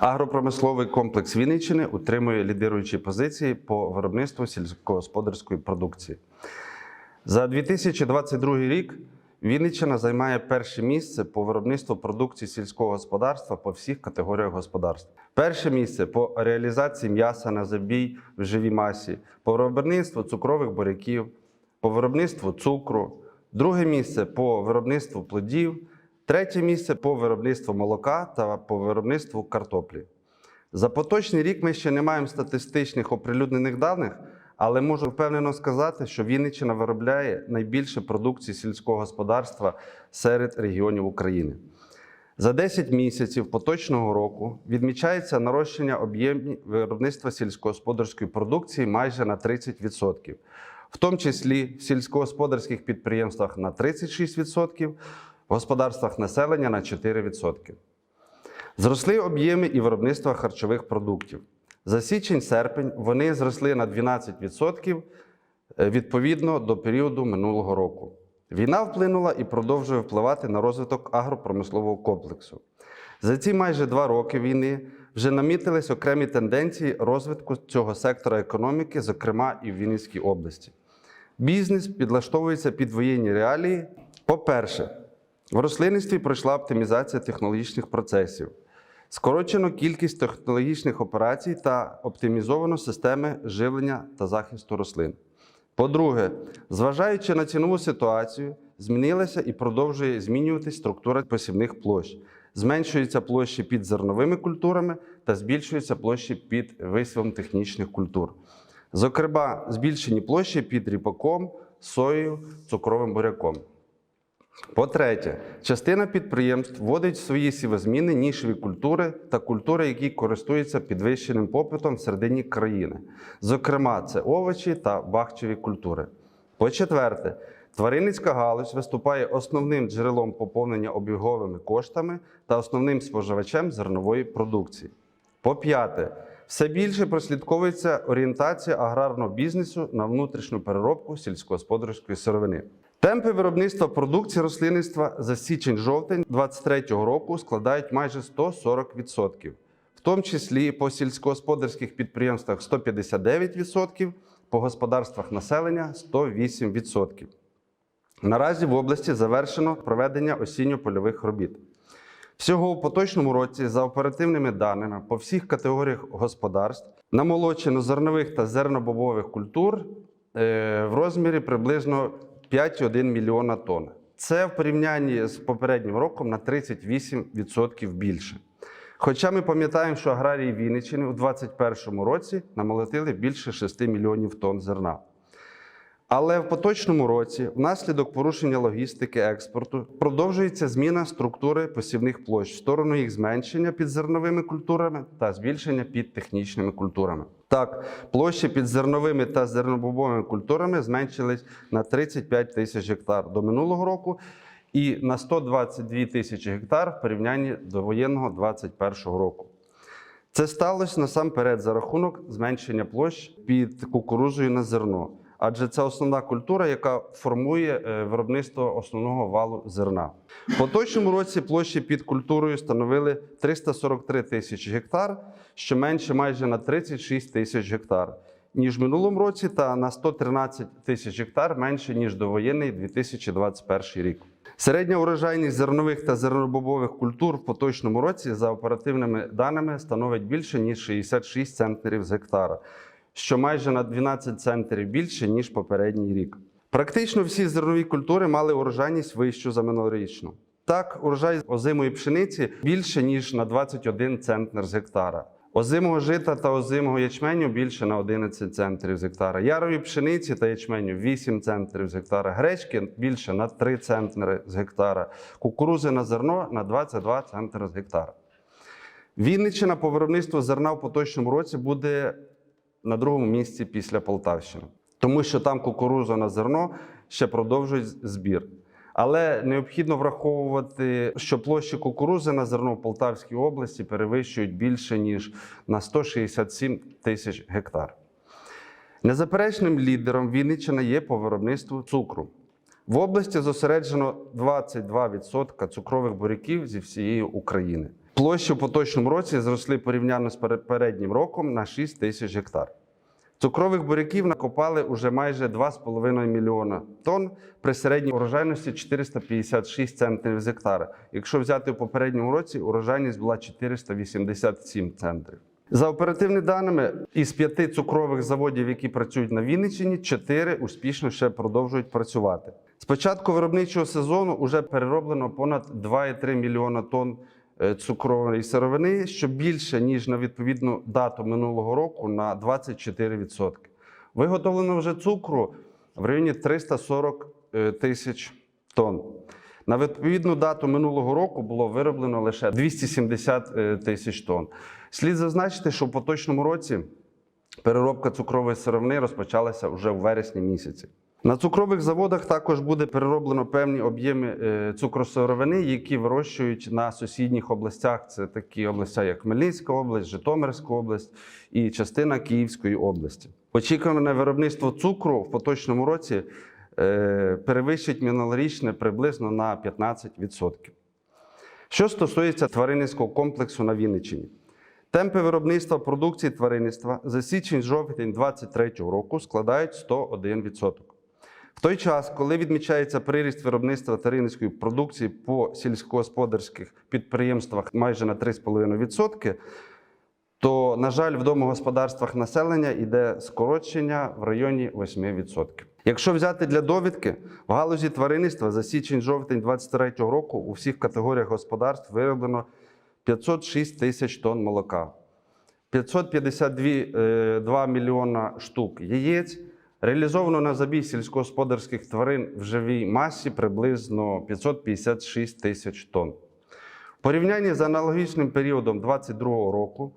Агропромисловий комплекс Вінниччини утримує лідируючі позиції по виробництву сільськогосподарської продукції. За 2022 рік Вінниччина займає перше місце по виробництву продукції сільського господарства по всіх категоріях господарств. Перше місце по реалізації м'яса на забій в живій масі, по виробництву цукрових буряків, по виробництву цукру, друге місце по виробництву плодів, третє місце по виробництву молока та по виробництву картоплі. За поточний рік ми ще не маємо статистичних оприлюднених даних, але можу впевнено сказати, що Вінниччина виробляє найбільше продукції сільського господарства серед регіонів України. За 10 місяців поточного року відмічається нарощення об'ємів виробництва сільськогосподарської продукції майже на 30%, в тому числі в сільськогосподарських підприємствах на 36%, в господарствах населення на 4%. Зросли об'єми і виробництва харчових продуктів. За січень-серпень вони зросли на 12% е, відповідно до періоду минулого року. Війна вплинула і продовжує впливати на розвиток агропромислового комплексу. За ці майже два роки війни вже намітились окремі тенденції розвитку цього сектора економіки, зокрема і в Вінницькій області. Бізнес підлаштовується під воєнні реалії. По-перше, в рослинництві пройшла оптимізація технологічних процесів. Скорочено кількість технологічних операцій та оптимізовано системи живлення та захисту рослин. По-друге, зважаючи на цінову ситуацію, змінилася і продовжує змінюватись структура посівних площ. Зменшуються площі під зерновими культурами та збільшуються площі під висівом технічних культур. Зокрема, збільшені площі під ріпаком, соєю, цукровим буряком. По-третє, частина підприємств вводить в свої сівозміни нішеві культури та культури, які користуються підвищеним попитом в середині країни. Зокрема, це овочі та бахчеві культури. По-четверте, тваринницька галузь виступає основним джерелом поповнення обіговими коштами та основним споживачем зернової продукції. По-п'яте, все більше прослідковується орієнтація аграрного бізнесу на внутрішню переробку сільськогосподарської сировини. Темпи виробництва продукції рослинництва за січень-жовтень 2023 року складають майже 140%, в тому числі по сільськогосподарських підприємствах 159%, по господарствах населення 108%. Наразі в області завершено проведення осінньо-польових робіт. Всього у поточному році, за оперативними даними, по всіх категоріях господарств намолочено зернових та зернобобових культур е, в розмірі приблизно 5,1 мільйона тонн. Це в порівнянні з попереднім роком на 38% більше. Хоча ми пам'ятаємо, що аграрії Вінниччини у 2021 році намолотили більше 6 мільйонів тонн зерна. Але в поточному році, внаслідок порушення логістики експорту, продовжується зміна структури посівних площ в сторону їх зменшення під зерновими культурами та збільшення під технічними культурами. Так, площі під зерновими та зернобобовими культурами зменшились на 35 тисяч гектар до минулого року і на 122 тисячі гектар в порівнянні до воєнного 2021 року. Це сталося насамперед за рахунок зменшення площ під кукурузою на зерно, адже це основна культура, яка формує е, виробництво основного валу зерна. В поточному році площі під культурою становили 343 тисячі гектар, що менше майже на 36 тисяч гектар, ніж в минулому році, та на 113 тисяч гектар менше, ніж довоєнний 2021 рік. Середня урожайність зернових та зернобобових культур в поточному році за оперативними даними становить більше ніж 66 центнерів з гектара, що майже на 12 центнерів більше ніж попередній рік. Практично всі зернові культури мали урожайність вищу за минулорічну. Так, урожай озимої пшениці більше ніж на 21 центнер з гектара. Озимого жита та озимого ячменю більше на 11 центрів з гектара. Ярові пшениці та ячменю 8 центрів з гектара. Гречки більше на 3 центри з гектара. Кукурузи на зерно на 22 центри з гектара. Вінниччина по виробництву зерна в поточному році буде на другому місці після Полтавщини, тому що там кукуруза на зерно ще продовжують збір. Але необхідно враховувати, що площі кукурузи на зерно в Полтавській області перевищують більше ніж на 167 тисяч гектар. Незаперечним лідером Вінниччина є по виробництву цукру. В області зосереджено 22% цукрових буряків зі всієї України. Площі в поточному році зросли порівняно з переднім роком на 6 тисяч гектар. Цукрових буряків накопали уже майже 2,5 мільйона тонн при середній урожайності 456 центнерів з гектара. Якщо взяти в попередньому році, урожайність була 487 центрів. За оперативними даними, із п'яти цукрових заводів, які працюють на Вінниччині, чотири успішно ще продовжують працювати. З початку виробничого сезону вже перероблено понад 2,3 мільйона тонн цукрової сировини, що більше ніж на відповідну дату минулого року на 24%. Виготовлено вже цукру в районі 340 е, тисяч тонн. На відповідну дату минулого року було вироблено лише 270 е, тисяч тонн. Слід зазначити, що в поточному році переробка цукрової сировини розпочалася вже в вересні місяці. На цукрових заводах також буде перероблено певні об'єми е, цукросировини, які вирощують на сусідніх областях. Це такі області, як Хмельницька область, Житомирська область і частина Київської області. Очікуване виробництво цукру в поточному році е, перевищить минулорічне приблизно на 15%. Що стосується тваринницького комплексу на Вінниччині. Темпи виробництва продукції тваринництва за січень-жовтень 2023 року складають 101%. В той час, коли відмічається приріст виробництва тваринницької продукції по сільськогосподарських підприємствах майже на 3,5%, то, на жаль, в домогосподарствах населення йде скорочення в районі 8%. Якщо взяти для довідки, в галузі тваринництва за січень-жовтень 2023 року у всіх категоріях господарств вироблено 506 тисяч тонн молока, 552 мільйона штук яєць. Реалізовано на забій сільськогосподарських тварин в живій масі приблизно 556 тисяч тонн. В порівнянні з аналогічним періодом 2022 року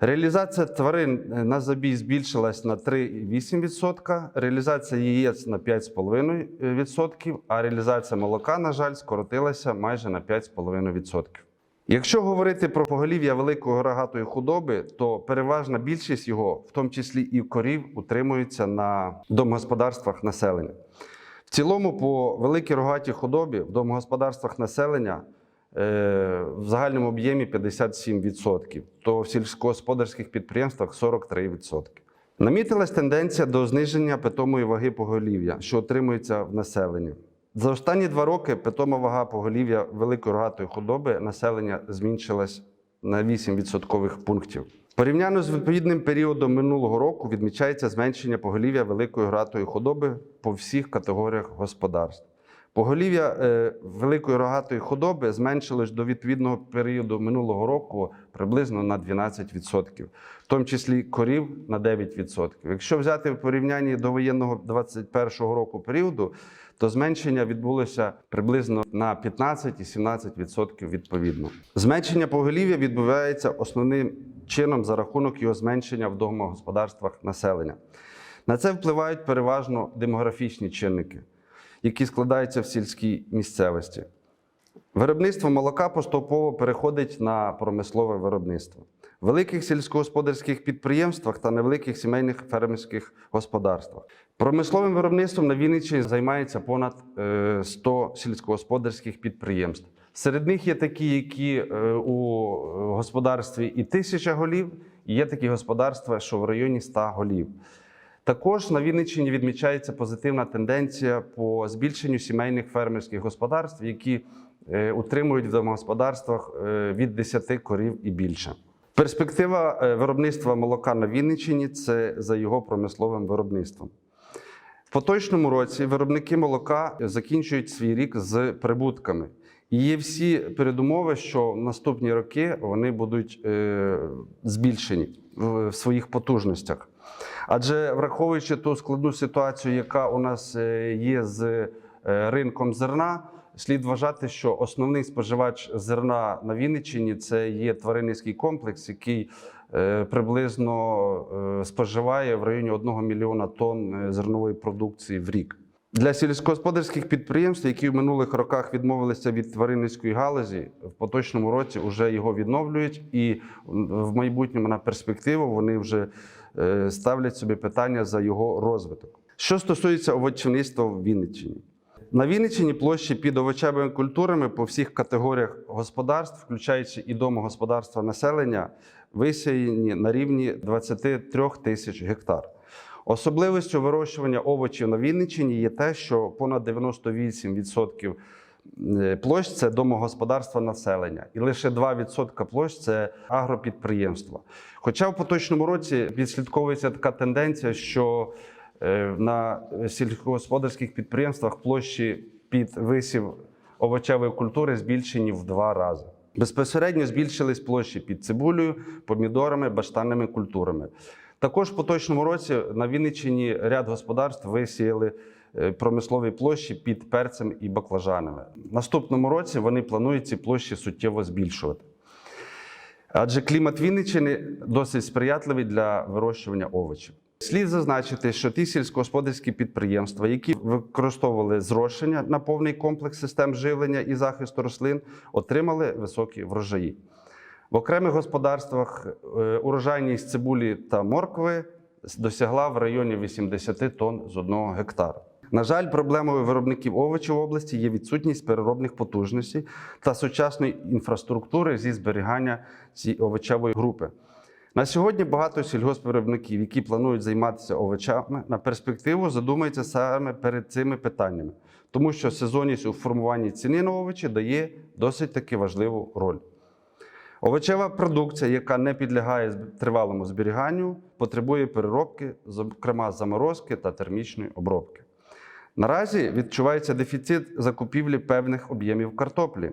реалізація тварин на забій збільшилась на 3,8%, реалізація яєць на 5,5%, а реалізація молока, на жаль, скоротилася майже на 5,5%. Якщо говорити про поголів'я великої рогатої худоби, то переважна більшість його, в тому числі і корів, утримується на домогосподарствах населення. В цілому, по великій рогатій худобі в домогосподарствах населення е, в загальному об'ємі 57%, то в сільськогосподарських підприємствах 43%. Намітилась тенденція до зниження питомої ваги поголів'я, що отримується в населенні. За останні два роки питома вага поголів'я великої рогатої худоби населення зменшилась на 8 відсоткових пунктів. Порівняно з відповідним періодом минулого року відмічається зменшення поголів'я великої рогатої худоби по всіх категоріях господарств. Поголів'я е, великої рогатої худоби зменшилось до відповідного періоду минулого року приблизно на 12%, в тому числі корів на 9%. Якщо взяти в порівнянні до воєнного 21 року періоду, то зменшення відбулося приблизно на 15 і 17% відповідно. Зменшення поголів'я відбувається основним чином за рахунок його зменшення в домогосподарствах населення. На це впливають переважно демографічні чинники, які складаються в сільській місцевості. Виробництво молока поступово переходить на промислове виробництво. В великих сільськогосподарських підприємствах та невеликих сімейних фермерських господарствах. Промисловим виробництвом на Вінниччині займається понад е, 100 сільськогосподарських підприємств. Серед них є такі, які е, у господарстві і тисяча голів, і є такі господарства, що в районі 100 голів. Також на Вінниччині відмічається позитивна тенденція по збільшенню сімейних фермерських господарств, які е, утримують в домогосподарствах е, від 10 корів і більше. Перспектива е, виробництва молока на Вінниччині це за його промисловим виробництвом. В поточному році виробники молока закінчують свій рік з прибутками. І є всі передумови, що в наступні роки вони будуть е, збільшені в, своїх потужностях. Адже враховуючи ту складну ситуацію, яка у нас е, є з е, ринком зерна, слід вважати, що основний споживач зерна на Вінниччині це є тваринницький комплекс, який е, приблизно е, споживає в районі 1 мільйона тонн е, зернової продукції в рік. Для сільськогосподарських підприємств, які в минулих роках відмовилися від тваринницької галузі, в поточному році вже його відновлюють, і в майбутньому на перспективу вони вже ставлять собі питання за його розвиток. Що стосується овочівництва в Вінниччині, На Вінниччині площі під овочевими культурами по всіх категоріях господарств, включаючи і домогосподарства населення, висіяні на рівні 23 тисяч гектар. Особливістю вирощування овочів на Вінниччині є те, що понад 98% е, площ це домогосподарства населення, і лише 2% площ це агропідприємства. Хоча в поточному році відслідковується така тенденція, що на сільськогосподарських підприємствах площі під висів овочевої культури збільшені в два рази. Безпосередньо збільшились площі під цибулею, помідорами, баштанними культурами. Також в поточному році на Вінниччині ряд господарств висіяли е, промислові площі під перцем і баклажанами. В наступному році вони планують ці площі суттєво збільшувати. Адже клімат Вінниччини досить сприятливий для вирощування овочів. Слід зазначити, що ті сільськогосподарські підприємства, які використовували зрошення на повний комплекс систем живлення і захисту рослин, отримали високі врожаї. В окремих господарствах е, урожайність цибулі та моркви досягла в районі 80 тонн з одного гектара. На жаль, проблемою виробників овочів в області є відсутність переробних потужностей та сучасної інфраструктури зі зберігання цієї овочевої групи. На сьогодні багато сільгоспвиробників, які планують займатися овочами, на перспективу задумаються саме перед цими питаннями, тому що сезонність у формуванні ціни на овочі дає досить таки важливу роль. Овочева продукція, яка не підлягає тривалому зберіганню, потребує переробки, зокрема заморозки та термічної обробки. Наразі відчувається дефіцит закупівлі певних об'ємів картоплі.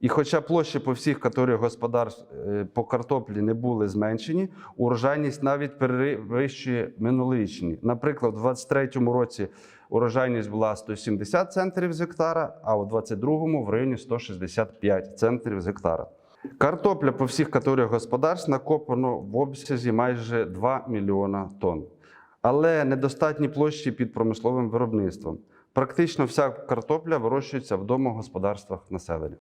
І хоча площі по всіх категоріях господарств е, по картоплі не були зменшені, урожайність навіть перевищує минулорічні. Наприклад, у 2023 році урожайність була 170 центрів з гектара, а у 2022 в районі 165 центрів з гектара. Картопля по всіх категоріях господарств накопано в обсязі майже 2 мільйона тонн. Але недостатні площі під промисловим виробництвом. Практично вся картопля вирощується в домогосподарствах населення.